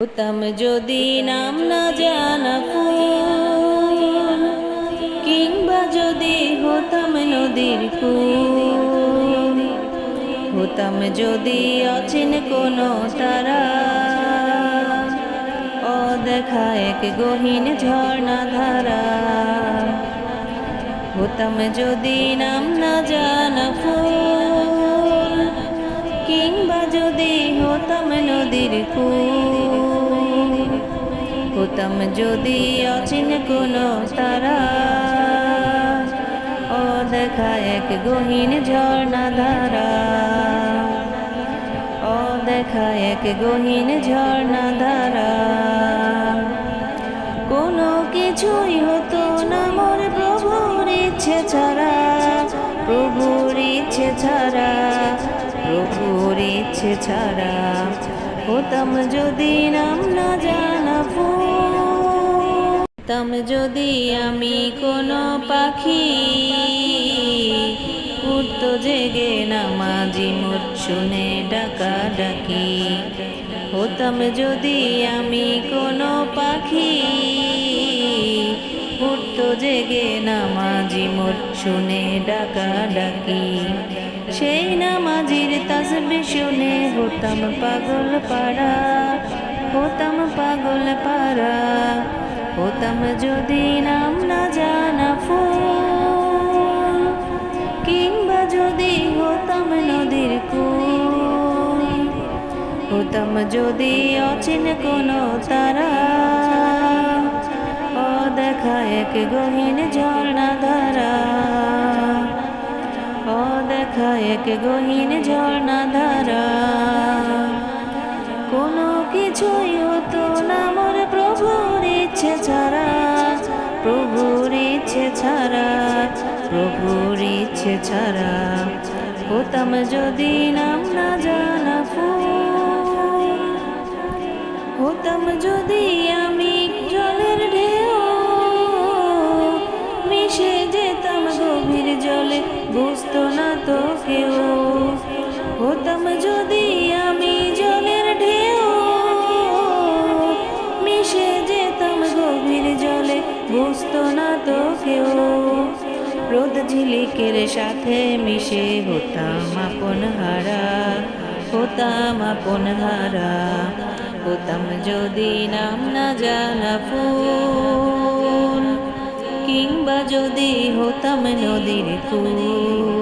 হতাম যদি নাম না জানা ফুল, কিংবা যদি হতাম নদীর কুল হতাম যদি অচিন কোনো তারা, অদেখা এক গহীন ঝর্ণা ধারা, হতাম যদি নাম না জানা ফুল, কিংবা যদি হতাম নদীর কুল হতাম যদি অচিন কোনো তারা। ও দেখা এক গহীন ঝর্ণা ধারা ও দেখা এক গহীন ঝর্ণা ধারা কোনো কিছুই হতো না মোর প্রভুর ইচ্ছে ছাড়া। প্রভুর ইচ্ছে ছাড়া, প্রভুর ইচ্ছে ছাড়া। হতাম যদি নাম না জানা হতাম যদি আমি কোনো পাখি উঠত জেগে নামাজি মোট শুনে ডাকা ডাকি হতাম যদি আমি কোনো পাখি জেগে নামাজি মোট শুনে ডাকা ডাকি। সেই নামাজির তাসবি শুনে হতাম পাগল পাড়া, হতাম পাগল পাড়া। হতাম যদি নাম না জানা ফুল, কিংবা যদি হতাম নদীর কুল। হতাম যদি অচিন কোনো তারা দেখা এক গহীন ঝর্ণা ধারা। ও দেখা এক গহীন ঝর্ণা ধারা। কোনো কিছুই হতো না মোর প্রভুর ইচ্ছে ছাড়া। প্রভুর ইচ্ছে ছাড়া, প্রভুর ইচ্ছে ছাড়া হতাম যদি নাম না জানা ফুল। হতাম যদি হতাম যদি আমি জলের ঢেউ। মিশে যেতাম গভীর জলে, বুঝতো না তো কেউ। রোদ ঝিলিকের সাথে মিশে হতাম আপন হারা, হতাম আপন হারা। হতাম যদি নাম না জানা ফুল, কিংবা যদি হতাম নদীর কুল।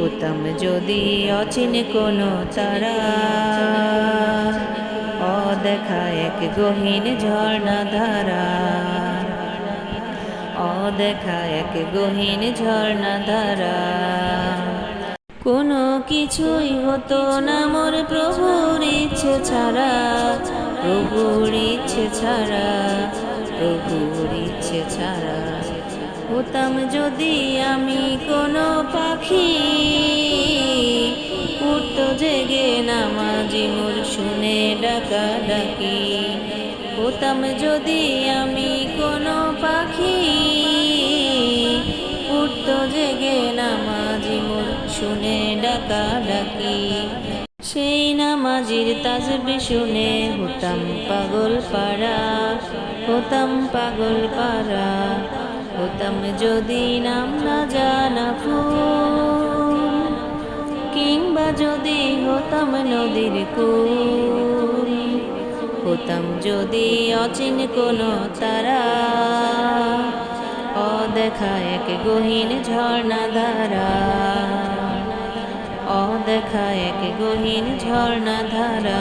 হতাম যদি অচিন কোনো তারা অদেখা এক গহীন ঝর্ণা ধারা, অদেখা এক গহীন ঝর্ণা ধারা, কোনো কিছুই হতো না মোর প্রভুর ইচ্ছে ছাড়া, প্রভুর ইচ্ছে ছাড়া, প্রভুর ইচ্ছে ছাড়া। হতাম যদি আমি কোনো পাখি উঠত জেগে নামাজি মোর শুনে ডাকা ডাকি। হতাম যদি আমি কোনো পাখি উঠত জেগে নামাজি মোর শুনে ডাকা ডাকি। সেই নামাজির তাজবি শুনে হতাম পাগল পাড়া হতাম পাগল পাড়া হতাম যদি নাম না জানা ফুল, কিংবা যদি হতাম নদীর কুল, হতাম যদি অচিন কোনো তারা, অদেখা এক গহীন ঝর্ণা ধারা অদেখা এক গহীন ঝর্ণা ধারা